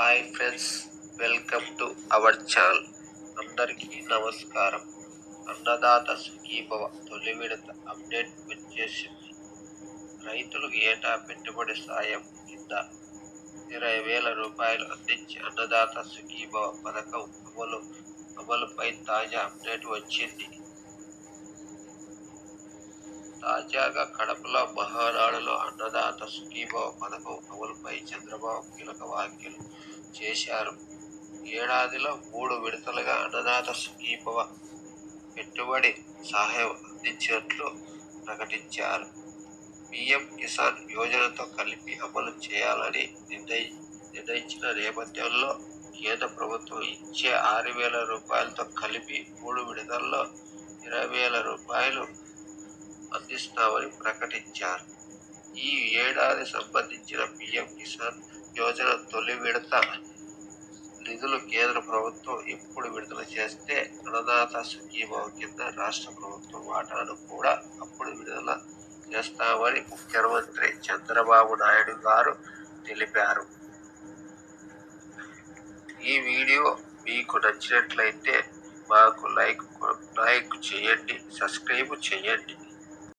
Hi friends welcome to our channel. అందరికీ నమస్కారం. అన్నదాత సుఖీభవ తొలి విడత అప్డేట్ వచ్చేసింది. రైతులకు ఏటా పెట్టుబడి సాయం కింద ఇరవై వేల రూపాయలు అందించి అన్నదాత సుఖీభవ పథకం అమలు అమలుపై తాజా అప్డేట్ వచ్చింది. తాజాగా కడపలో మహానాడులో అన్నదాత సుఖీభావ పథకం అమలుపై చంద్రబాబు కీలక వ్యాఖ్యలు చేశారు. ఏడాదిలో మూడు విడతలుగా అన్నదాత సుఖీభవ పెట్టుబడి సహాయం అందించినట్లు ప్రకటించారు. పిఎం కిసాన్ యోజనతో కలిపి అమలు చేయాలని నిర్ణయి నిర్ణయించిన నేపథ్యంలో కేంద్ర ప్రభుత్వం ఇచ్చే ఆరు వేల రూపాయలతో కలిపి మూడు విడతల్లో ఇరవై వేల రూపాయలు అందిస్తామని ప్రకటించారు. ఈ ఏడాది సంబంధించిన పిఎం కిసాన్ యోజన తొలి విడత నిధులు కేంద్ర ప్రభుత్వం ఎప్పుడు విడుదల చేస్తే అన్నదాత సుఖీభావం కింద రాష్ట్ర ప్రభుత్వం వాటాను కూడా అప్పుడు విడుదల చేస్తామని ముఖ్యమంత్రి చంద్రబాబు నాయుడు గారు తెలిపారు. ఈ వీడియో మీకు నచ్చినట్లయితే మాకు లైక్ లైక్ చేయండి సబ్స్క్రైబ్ చేయండి.